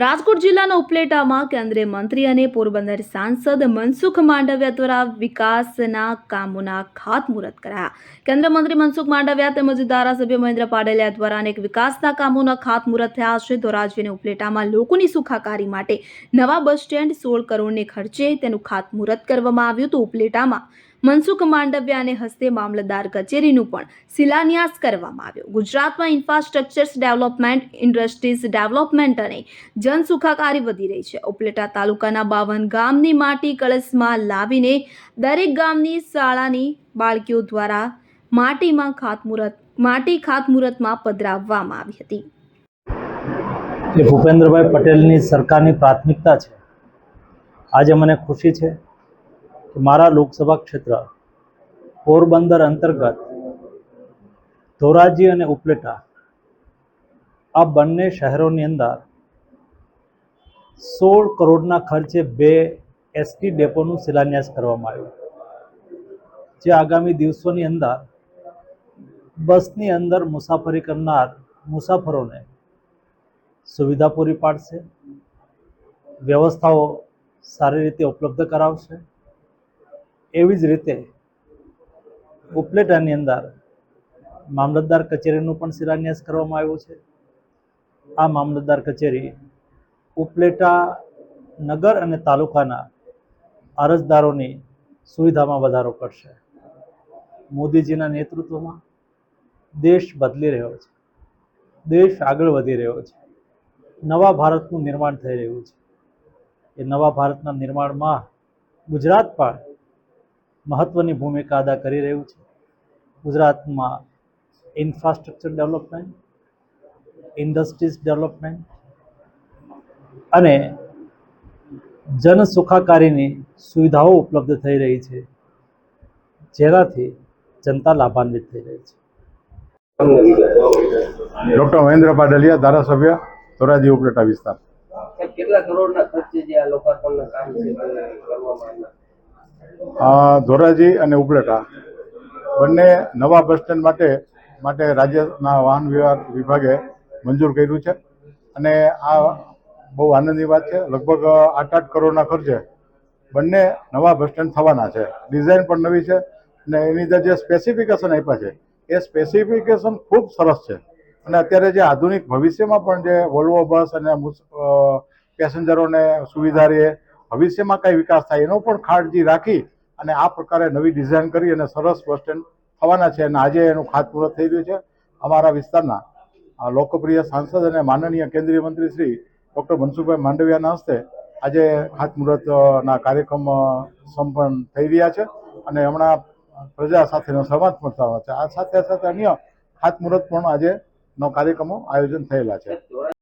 રાજકોટ જિલ્લાના ઉપલેટામાં કેન્દ્રીય મંત્રી અને પોરબંદર સાંસદ મનસુખ માંડવિયા દ્વારા વિકાસના કામોના ખાતમુહૂર્ત કરાયા. કેન્દ્રીય મંત્રી મનસુખ માંડવિયા તેમજ ધારાસભ્ય મહેન્દ્ર પાડેલિયા દ્વારા અનેક વિકાસના કામોના ખાતમુહૂર્ત થયા છે. ધોરાજી અને ઉપલેટામાં લોકોની સુખાકારી માટે નવા બસ સ્ટેન્ડ સોળ કરોડને ખર્ચે તેનું ખાતમુહૂર્ત કરવામાં આવ્યું. હતું ઉપલેટામાં મનસુખ માંડવ્યાને હસ્તે મામલતદાર કચેરીનું પણ શિલાન્યાસ કરવામાં આવ્યો. ગુજરાતમાં ઇન્ફ્રાસ્ટ્રક્ચર્સ ડેવલપમેન્ટ, ઇન્ડસ્ટ્રીઝ ડેવલપમેન્ટ અને જનસુખાકારી વધી રહી છે. ઉપલેટા તાલુકાના બાવન ગામની માટી કળશમાં લાવીને દરેક ગામની શાળાની બાળકીઓ દ્વારા માટીમાં ખાતમુહૂર્ત, માટી ખાતમુહૂર્તમાં પધરાવવામાં આવી હતી. એ ભૂપેન્દ્રભાઈ પટેલની સરકારની પ્રાથમિકતા છે. આજે મને ખુશી છે મારા લોકસભા ક્ષેત્ર પોરબંદર અંતર્ગત ધોરાજી અને ઉપલેટા આ બંને શહેરોની અંદર સોળ કરોડના ખર્ચે બે એસટી ડેપોનું શિલાન્યાસ કરવામાં આવ્યું. જે આગામી દિવસોની અંદર બસની અંદર મુસાફરી કરનાર મુસાફરોને સુવિધા પૂરી પાડશે, વ્યવસ્થાઓ સારી રીતે ઉપલબ્ધ કરાવશે એવી જ રીતે ઉપલેટાની અંદર મામલતદાર કચેરીનું પણ શિલાન્યાસ કરવામાં આવ્યું છે. આ મામલતદાર કચેરી ઉપલેટા નગર અને તાલુકાના અરજદારોની સુવિધામાં વધારો કરશે. મોદીજીના નેતૃત્વમાં દેશ બદલી રહ્યો છે. દેશ આગળ વધી રહ્યો છે. નવા ભારતનું નિર્માણ થઈ રહ્યું છે. એ નવા ભારતના નિર્માણમાં ગુજરાત પણ મહત્ત્વની ભૂમિકા અદા કરી રહ્યું છે. ગુજરાતમાં ઇન્ફ્રાસ્ટ્રક્ચર ડેવલપમેન્ટ ઇન્ડસ્ટ્રીઝ ડેવલપમેન્ટ અને જન સુખાકારીની સુવિધાઓ ઉપલબ્ધ થઈ રહી છે જેનાથી જનતા લાભાન્વિત થઈ રહી છે. ડોક્ટર મહેન્દ્ર પાડલિયા ધારાસભ્ય ધોરાજી ઉપલેટા વિસ્તાર. કેટલા કરોડના ખર્ચે જે આ લોકાર્પણના કામ છે કરવામાં આવ્યા? ધોરાજી અને ઉપલેટા બંને નવા બસ સ્ટેન્ડ માટે માટે રાજ્યના વાહન વ્યવહાર વિભાગે મંજૂર કર્યું છે. અને આ બહુ આનંદની વાત છે. લગભગ આઠ આઠ કરોડના ખર્ચે બંને નવા બસ સ્ટેન્ડ થવાના છે. ડિઝાઇન પણ નવી છે અને એની અંદર જે સ્પેસિફિકેશન આપ્યા છે, એ સ્પેસિફિકેશન ખૂબ સરસ છે. અને અત્યારે જે આધુનિક ભવિષ્યમાં પણ જે વોલ્વો બસ અને પેસેન્જરોને સુવિધા રહે, ભવિષ્યમાં કઈ વિકાસ થાય એનો પણ ખાળજી રાખી અને આ પ્રકારે નવી ડિઝાઇન કરી અને સરસ બસ સ્ટેન્ડ થવાના છે અને આજે એનું ખાતમુહૂર્ત થઈ રહ્યું છે. અમારા વિસ્તારના લોકપ્રિય સાંસદ અને માનનીય કેન્દ્રીય મંત્રી શ્રી ડૉક્ટર મનસુખભાઈ માંડવિયાના હસ્તે આજે ખાતમુહૂર્તના કાર્યક્રમ સંપન્ન થઈ રહ્યા છે અને હમણાં પ્રજા સાથેનો સંવાદ પણ થવાનો છે. આ સાથે સાથે અન્ય ખાતમુહૂર્ત પણ આજે નો કાર્યક્રમો આયોજન થયેલા છે.